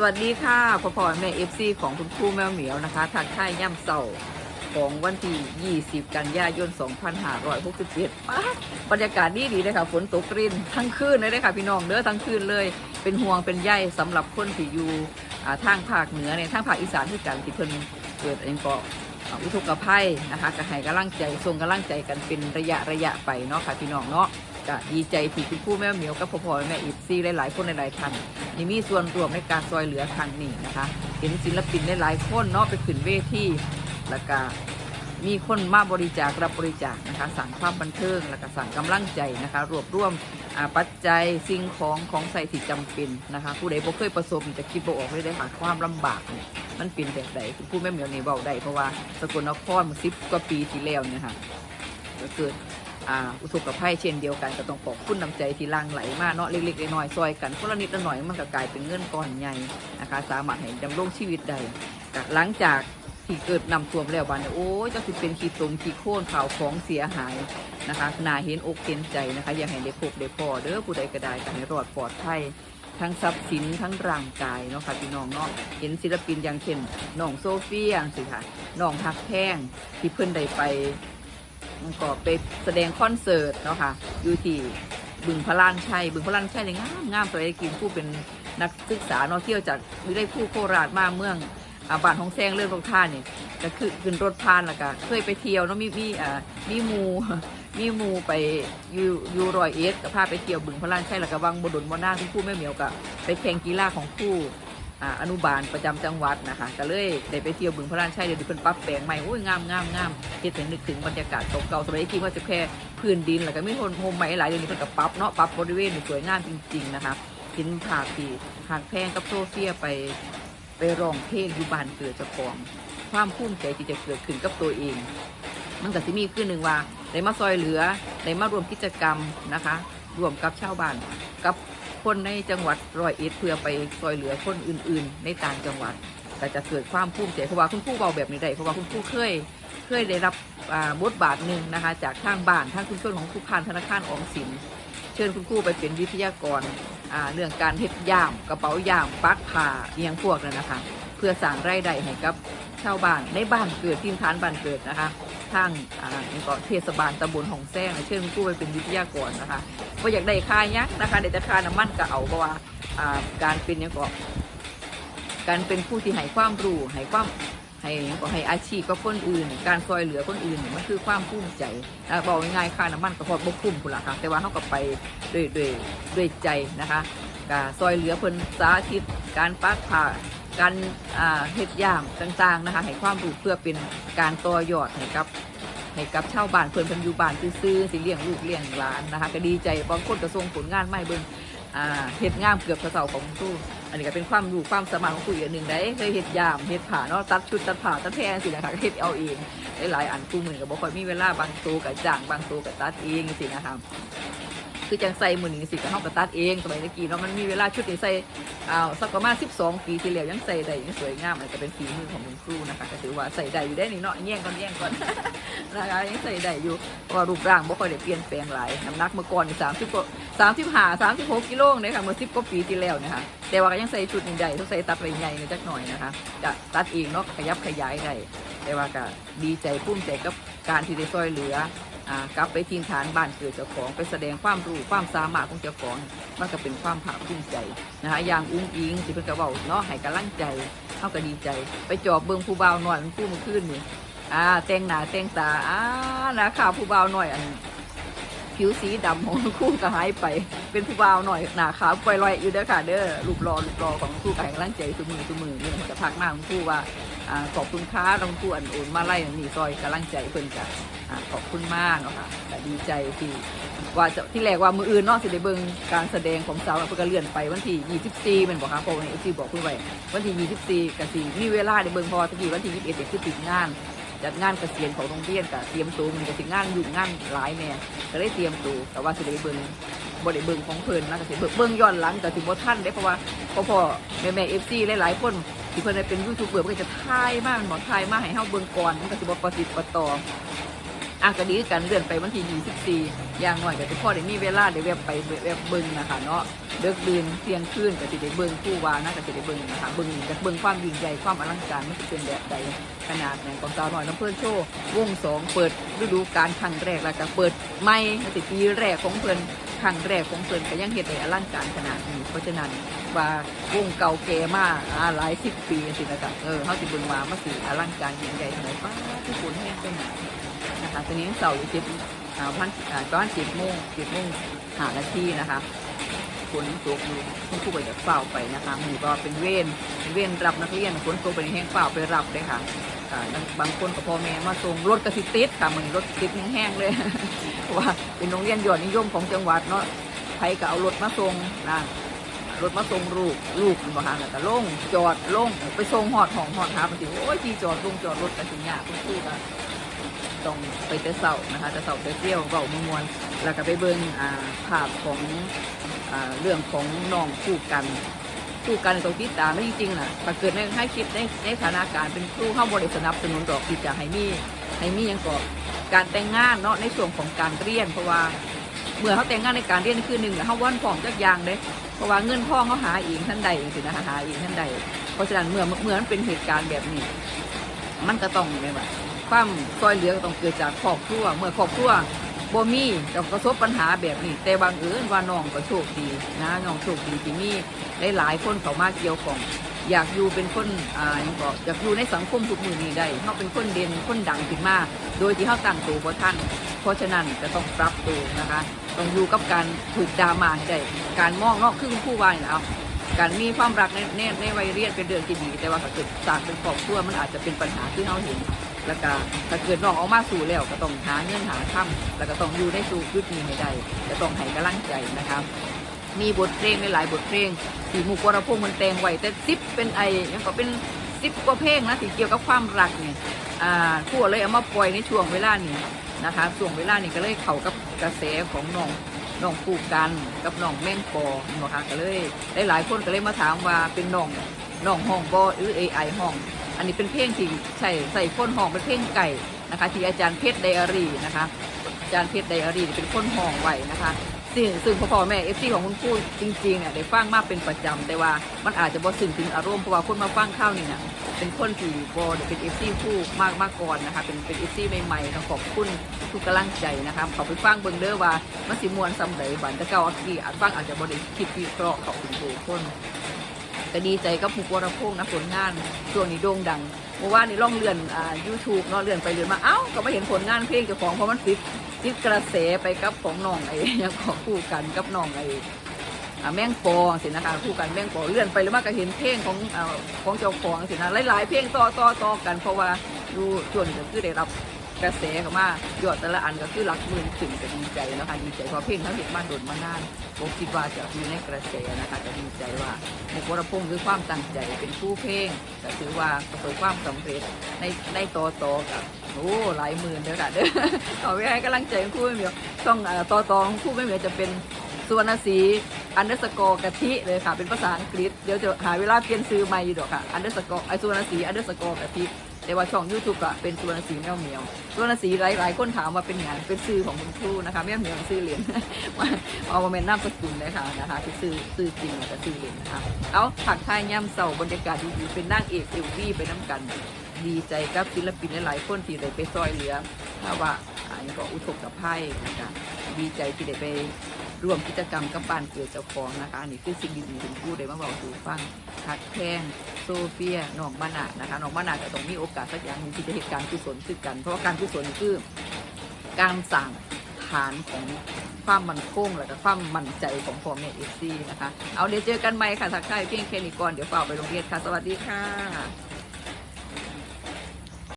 สวัสดีค่ะพ่อพ่อแม่เอฟซีของคุณครูแมวเหมียวนะคะทางค่ายย่ำเศร้าของวันที่ 20 กันยายน 2567ป๊าบรรยากาศดีดีเลยค่ะ ฝนตกรินทั้งคืนเลยค่ะพี่น้องเด้อทั้งคืนเลย เป็นห่วงเป็นใยสำหรับคนที่อยู่ทางภาคเหนือเนี่ยทางภาคอีสานที่กันที่เพิ่นเกิดเองก็อ่าอุทกภัยนะคะก็ให้กำลังใจส่งกำลังใจกันเป็นระยะระยะไปเนาะค่ะพี่น้องเนาะก็ดีใจที่คุณครูแม่เหมียวกับพ่อพ่อแม่อีฟซีหลายๆคนหลายๆท่าน นี่มีส่วนรวมในการซอยเหลือครั้งนี้นะคะ เห็นศิลปินหลายคนเนาะไปขึ้นเวทีแล้วก็มีคนมาบริจาครับบริจาคนะคะสั่งความบันเทิงแล้วก็สั่งกำลังใจนะคะ รวบรวมปัจจัยสิ่งของของใส่ที่จำเป็นนะคะ ผู้ใดบ่เคยประสบจะคิดบ่ออกเลยได้ค่ะความลำบากเนี่ยมันเป็นแบบใดผู้แม่เหมียวนี่เบาได้เพราะว่าสกลนครมื่อสิบกว่าปีที่แล้วเนี่ยค่ะเกิด อ่าอุทกภัยเช่นเดียวกันก็ต้องขอบคุณน้ำใจที่ลังไหลมาเนาะเล็กๆน้อยๆซอยกันคนละนิดละหน่อยมันก็กลายเป็นเงินก้อนใหญ่นะคะสามารถให้ดำรงชีวิตได้กหลังจากที่เกิดนำท่วมแล้วบานนี่ยโอ้ยเจะสิเป็นขีดตมขีดโค่นข่าวของเสียหายนะคะนาเห็นอกเห็นใจนะคะอย่าให้ได้พบได้พอเด้อผู้ใดก็ได้ก็ให้รอดปลอดภัยทั้งทรัพย์สินทั้งร่างกายเนาะค่ะพี่น้องเนาะเห็นศิลปินอย่างเช่นน้องโซเฟียสิค่ะน้องฮักแพงที่เพิ่นได้ไป ก็ไปแสดงคอนเสิร์ตเนาะค่ะอยู่ที่บึงพระลานชัยบึงพระลานชัยเนี่ยงามงามตัวไอ้กินผู้เป็นนักศึกษาเนาะเที่ยวจากวิได้ผู้โคราชมาเมืองอาบ้านของแซงเลื่อนลงท่าเนี่ยก็คือขึ้นรถพานแล้วก็เคยไปเที่ยวเนาะมีมีอ่ามีมูมีมูไปอยูอยูรอยเอสก็พาไปเที่ยวบึงพระลานชัยแล้วก็วังบดลบนหน้าที่ผู้แม่เหมียวกับไปแข่งกีฬาของผู้ อนุบาลประจำจังหวัดนะคะก็เลยได้ไปเที่ยวบึงพระราชชัยเดี๋ยวนี้เพิ่นปรับแปลงใหม่โอ้ยงามงามงามเฮ็ดให้นึกถึงบรรยากาศเก่าๆสมัยที่ว่าจะแค่พื้นดินแล้วก็มีโฮมโฮมใหม่หลายเดี๋ยวนี้เพิ่นก็ปรับเนาะปรับบริเวณสวยงามจริง ๆ นะคะกินผาที่หางแพงกับโซเฟียไปไปร้องเพลงอยู่บ้านเกิดเจ้าของความภูมิใจที่จะเกิดขึ้นกับตัวเอง มันก็สิมีขึ้นหนึ่งว่าได้มาซอยเหลือได้มารวมกิจกรรมนะคะ รวมกับชาวบ้านกับ คนในจังหวัดร้อยเอ็ดเพื่อไปซอยเหลือคนอื่น ๆ ในต่างจังหวัดแต่จะเกิดความภูมิใจเพราะว่าคุณครูเบาแบบนี้ได้เพราะว่าคุณครูเคยเคยได้รับบทบาทหนึ่งนะคะ จากทางบ้านทางคุณชนของครูพานธนาคารออมสิน เชิญคุณครูไปเป็นวิทยากรเรื่องการเฮ็ดย่ามกระเป๋าย่ามปักผ้าเอียงพวกนั้นนะคะ เพื่อสร้างรายได้ให้กับ ชาวบ้านในบ้านเกิดที่ฐานบ้านเกิดนะคะทางอ่านี่ก็เทศบาลตำบลหองแซงเชิญคุณครูไปเป็นวิทยากรนะคะก็อยากได้ค่ายักษ์นะคะเดี๋ยวจะค่าน้ำมันก็เอาเพราะว่าอ่าการเป็นเนี่ยก็การเป็นผู้ที่ให้ความรู้ให้ความให้ก็ให้อาชีพกับคนอื่น การซอยเหลือคนอื่นนี่มันคือความภูมิใจอ่าบอกง่ายๆค่าน้ำมันก็พอบกคุ้มคุณละค่ะแต่ว่าเขาก็ไปด้วยด้วยด้วยใจนะคะก็ซอยเหลือเพิ่นสาธิตการปักผ้า การเฮ็ดย่ามต่างๆนะคะให้ความรู้เพื่อเป็นการต่อยอดให้กับให้กับชาวบ้านเพื่อนเพันอยูบ้านซื้อๆสิเลี้ยงลูกเลี้ยงหลานนะคะก็ดีใจบางคนก็ส่งผลงานไม่เบิ่งเฮ็ดงามเกือบเสาของครูอันนี้ก็เป็นความรู้ความสมารถของครูอีกอันหนึ่งได้เคยเฮ็ดยามเฮ็ดผ้าเนาะตัดชุดตัดผ้าตัดแพรสินะคะเฮ็ดเอาเองหลายๆอันครูมือก็บ่ค่อยมีเวลาบางตัวก็จ้างบางตัวก็ตัดเองสินะคะ คือจังใส่มือหนึ่งสิก็เฮาก็ตัดเองสมัยตะกี้เนาะมันมีเวลาชุดนี้ใส่อ้าวสักประมาณ12 ปีที่แล้วยังใส่ได้ยังสวยงามอันนก็เป็นฝีมือของคุณครูนะคะก็ถือว่าใส่ได้อยู่ได้นี่เนาะแย่งก่อนแย่งก่อนนะคะยังใส่ได้อยู่เพราะว่ารูปร่างบ่ค่อยได้เปลี่ยนแปลงหลายน้ำหนักเมื่อก่อนสามสิบกว่าสามสิบห้าสามสิบหกกิโลเลยค่ะเมื่อสิบกว่าปีที่แล้วนะคะแต่ว่าก็ยังใส่ชุดใหญ่ต้องใส่ตัดใหญ่นิดจักหน่อยนะคะจะตัดเองเนาะขยับขยายได้แต่ว่าก็ดีใจภูมิใจกับการที่ได้ซอยเหลือ กลับไปทีมฐานบ้านเกิดเจ้าของไปแสดงความรู้ความสามารถของเจ้าของมันก็เป็นความภาคภูมิใจนะคะอย่างอุ้งอิงที่เพิ่นก็เว้าเนาะให้กำลังใจเฮาก็ดีใจ ไปจอบเบิ้งผู้บ่าวน้อยมันพู่มันขึ้นนี่อ่าแต่งหน้าแต่งตาอ่านะข่าวผู้บ่าวหน่อยอัน ผิวสีดำของคู่ก็หายไป เป็นผู้บ่าวหน่อยหนาขาวปล่อยลอยอยู่เด้อค่ะเด้อรูปรอรูปรอของคู่กับแห่งร่างใจทุมือทุมือเนี่ยมันจะพักมากของคู่ว่าขอบคุณค้าตรงคู่อันโอนมาไล่หนีซอยกำลังใจเพิ่นจ้ะขอบคุณมากเนาะค่ะแต่ดีใจที่ว่าจะที่แรกว่ามืออื่นนาะสิได้เบิ่งการแสดงของสาวเพิ่นก็เลื่อนไปวันที่ 24แม่นบ่คะพราะวันนี้ที่บอกเพิ่นไว้วันที่ 24ก็สิมีเวลาได้เบิ่งพอตะกี้วันที่ 21เด็กคือติดงาน จัดงานเกษียณของโรงเรียนกับเตรียมตัวมันจะถึงงานอยู่งานหลายแม่ก็ได้เตรียมตัวแต่ว่าสิได้เบิ่งบ่ได้เบิ่งของเพิ่นนะก็สิเบิ่งเบิ่งย้อนหลังแต่ถึงบ่ทันได้เพราะว่าพ่อพ่อแม่แม่เอฟซีหลายๆคนที่เพิ่นได้เป็นยูทูบเบอร์ก็จะถ่ายมาหมอถ่ายมากให้เฮาเบิ่งก่อนมันก็สิบ่ประติดประต่อ อากระดีกันเลื่อนไปวันที่ 24อย่างหน่อยก็จะพ่อได้มีเวลาได้แวบไปแวบเบิ่งนะคะเนาะเลิกดื่นเที่ยงคืนก็สิได้เบิ่งผู้ว่านะก็สิได้เบิ่งนะคะเบิ่งจะเบิ่งความยิ่งใหญ่ความอลังการมันจะเป็นแบบใดขนาดไหนของสาวน้อยน้ำเพื่อนโชว์วงสองเปิดฤดูกาลครั้งแรกแล้วก็เปิดไม่สิปีแรกของเพิ่อนครั้งแรกของเพิ่อนก็ยังเฮ็ดได้อลังการขนาดนี้เพราะฉะนั้นว่าวงเก่าแก่มาอ่าหลายสิบปีสินะคะเออเฮาสิเบิ่งว่ามันสิอลังการยิ่งใหญ่เท่าไหร่ป้าทุกคนแห้งไปไหน นะคะตอนนี้เสาร์อยู่เจ็ดอ่าพันอ่าประมาณเจ็ดโมงเจ็ดโมงหาหน้าที่นะคะฝนตกอยู่คุณครูก็จะเฝ้าไปนะคะหมู่ก็เป็นเวรเป็นเวรรับนักเรียนฝนตกไปในแห้งเฝ้าไปรับเลยค่ะบางคนกับพ่อแม่มาส่งรถกระสิติดค่ะมือนรถติดแห้งๆเลยว่าเป็นโรงเรียนยอดนิยมของจังหวัดเนาะใครก็เอารถมาส่งนะ รถมาส่งลูกลูกมาหาแล้วก็ลงจอดลงไปส่งหอดของหอดหาบางทีโอ้ยที่จอดลงจอดรถกันถึงยากคุณครูก็ต้องไปแต่เสานะคะแต่เสาไปเที่ยวเบามมวนแล้วก็ไปเบิ่งอ่าภาพของอ่าเรื่องของน้องคู่กันคู่กันตรงที่ตามไม่จริงๆน่ะถ้าเกิดในให้คิดในในฐานะการเป็นครูเข้าบริสนับสนุนดอกที่จะให้มีให้มียังก็การแต่งงานเนาะในส่วนของการเรียนเพราะว่า เมื่อเขาแต่งงานในการเรียนนี่คือหนึ่งเขาวันของจักยางเด้เพราะว่าเงินทองเขาหาเองท่านใดสินะหาเองท่านใด เพราะฉะนั้นเมื่อเมื่อมันเป็นเหตุการณ์แบบนี้ มันก็ต้องไม่ว่าความซอยเหลือก็ต้องเกิดจากครอบครัวเมื่อครอบครัวบ่มีจะประสบปัญหาแบบนี้ แต่บางเอิญว่าน้องก็โชคดีนะน้องโชคดีที่มีหลายๆคนเขามาเกี่ยวของอยากอยู่เป็นคนอ่าอย่างบอกอยากอยู่ในสังคมทุกมือนี้ได้เขาเป็นคนเด่นคนดังขึ้นมา โดยที่เขาตั้งตัวบ่ท่านเพราะฉะนั้นจะต้องปรับตัวนะคะ ต้องอยู่กับการถูกดามาใจการมองนอกคือคุณผู้วายนะเอาการมีความรักในในในวัยเรียนเป็นเรื่องที่ดี แต่ว่าถ้าเกิดสร้างเป็นครอบครัวมันอาจจะเป็นปัญหาที่เราเห็น แล้วก็ถ้าเกิดน้องออกมาสู่แล้วก็ต้องหาเงื่อนหาค่ำแล้วก็ต้องอยู่ในสู่ยุดนี้ให้ได้จะต้องให้กำลังใจนะครับมีบทเพลงในหลายบทเพลงที่หมู่กรพงษ์มันแต่งไวแต่ซิปเป็นไอยังก็เป็นซิปกว่าเพลงนะที่เกี่ยวกับความรักเนี่ยอ่าคู่เลยเอามาปล่อยในช่วงเวลานี้นะคะช่วงเวลานี้ก็เลยเข้ากับ กระแสของน้องน้องปลูกกันกับน้องแม่งปอนะคะก็เลยหลายๆคนก็เลยมาถามว่าเป็นน้องน้องห้องบอหรือ AI ห้อง อันนี้เป็นเพลงที่ใส่ใส่คนห้องเป็นเพลงไก่นะคะ ที่อาจารย์เพชรไดอารี่นะคะอาจารย์เพชรไดอารี่เป็นคนห้องไว้นะคะซึ่งซึ่งพ่อพอแม่เอฟซีของคุณครูจริงๆเนี่ยได้ฟังมากเป็นประจำแต่ว่ามันอาจจะบ่สึงถึงอารมณ์เพราะว่าคนมาฟังข้าวนี่เนี่ย เป็นคนที่บอเป็นเอฟซีคู่มากมากก่อนนะคะ เป็นเป็นเอฟซีใหม่ๆต้องขอบคุณทุกกำลังใจนะคะขอไปฟังเบิ่งเด้อว่ามันสิมวนซ้ำใดบันต่เก่าที่อาจฟังอาจจะบ่ได้คิดวิเคราะห์ขอบคุณทุกคนก็ดีใจกับผู้กวรพงษ์นะผลงานช่วงนี้โด่งดังเมื่อวานนี้ล่องเลื่อนอ่า YouTube เนาะเลื่อนไปเลื่อนมาเอ้าก็ไม่เห็นผลงานเพลงเจ้าของเพราะมันติดติดกระแสไปกับของน้องไอ้ยังของคู่กันกับน้องไอ้ แม่งปอสินะคะคู่กันแม่งปอเลื่อนไปแล้วมาก็เห็นเพลงของอของเจ้าของสินะหลายๆเพลงต่อต่อต่อกันเพราะว่าดูส่วนก็คือได้รับกระแสเข้ามายอดแต่ละอันก็คือหลักหมื่นถึงจะดีใจนะคะดีใจเพราะเพลงเขาเห็นมาโดนมานานผมคิดว่าจะอยู่ในกระแสนะคะจะดีใจว่ามุกวรพงศ์คือความตั้งใจเป็นผู้เพลงก็ถือว่าประสบความสำเร็จในในต่อต่อกับโอ้หลายหมื่นเด้อค่ะเด้อเอไว้ให้กำลังใจคู่ไม่เหมียวต้องต่อต่อของคู่ไม่เหมียวจะเป็น สุวรรณศรีอันเดอร์สกอร์กะทิเลยค่ะ เป็นภาษาอังกฤษ เดี๋ยวจะหาเวลาเปลี่ยนซื้อใหม่อยู่ดอกค่ะอันเดอร์สกอร์ไอสุวรรณศรีอันเดอร์สกอร์กะทิแต่ว่าช่องยูทูบอะเป็นสุวรรณศรีแมวเหมียวสุวรรณศรีหลายหลายๆคนถามว่าเป็นงานเป็นซื้อของคุณครูนะคะแม่เหมียวซื้อเหรียญเอามาเป็นน้ำสกุลเลยค่ะนะคะที่ซื้อซื้อจริงกับซื้อเหรียญนะคะเอาผักไทยย่ำเสาบรรยากาศดีๆเป็นนางเอกเอลวี่ไปน้ำกันดีใจกับศิลปินหลายๆคนที่ได้ไปซอยเหลือถ้าว่าอันนี้ก็อุทกกับไพ่นะคะดีใจที่ได้ไป ร่วมกิจกรรมกับบ้านเกิดเจ้าของนะคะอันนี่คือสิ่งดีๆที่พูดได้มาบอกสู่ฟังทักแพงโซเฟียน้องมานานะคะน้องมานาก็ต้องมีโอกาสสักอย่างหนึ่งที่จะเหตุการณ์กุศลขึ้นกัน เพราะว่าการกุศลคือการสั่งฐานของความมั่นคงและก็ความมั่นใจของพ่อแม่เอซีนะคะ เอาเดี๋ยวเจอกันใหม่ค่ะทักทายเพียงแค่นี้ก่อนเดี๋ยวเฝ้าไปโรงเรียนค่ะ สวัสดีค่ะ